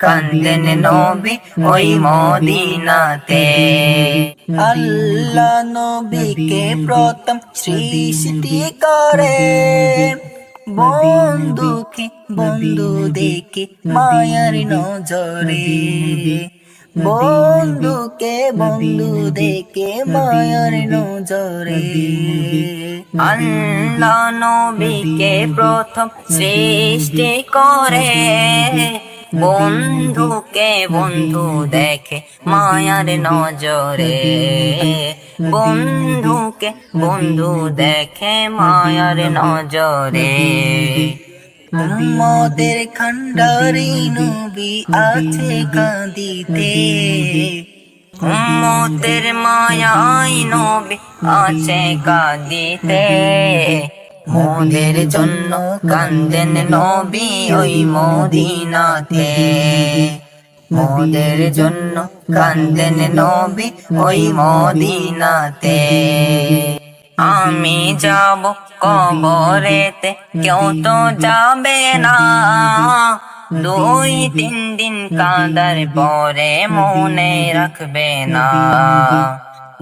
কান্দেন নবী ওই মদিনাতে আল্লাহ নবীকে প্রথম সৃষ্টি করে বন্ধুকে বন্ধু দেখে মায়ার নজরে বন্ধুকে বন্ধু দেখে মায়ার নজরে আল্লাহ নবীকে প্রথম সৃষ্টি করে বন্ধুকে বন্ধু দেখে মায়ার নজরে। বন্ধুকে বন্ধু দেখে মায়ার নজরে। মোদের খণ্ডারি নবী আছে কাঁদিতে। মোদের মায়াই নবী আছে কাঁদিতে। মোদের জন্য কান্দেন নবী ওই মদিনাতে। মোদের জন্য কান্দেন নবী ওই মদিনাতে। আমি যাব কবরেতে, কেউ তো যাবে না। দুই তিন দিন কাঁদার পরে মনে রাখবে না।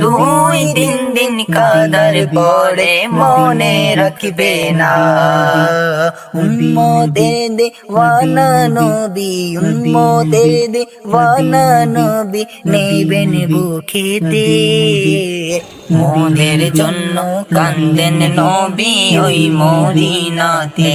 দুই তিন দিন কাদার পরে মনে রাখবে না। উম্মদের দে, ওয়ানা নবী উম্মদের দে, ওয়ানা নবী, নেবেন বুকেতে মোদের জন্য কান্দেন নবী ওই মদিনাতে।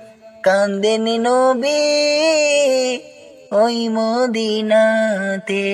কান্দেন নবী ওই মদিনাতে।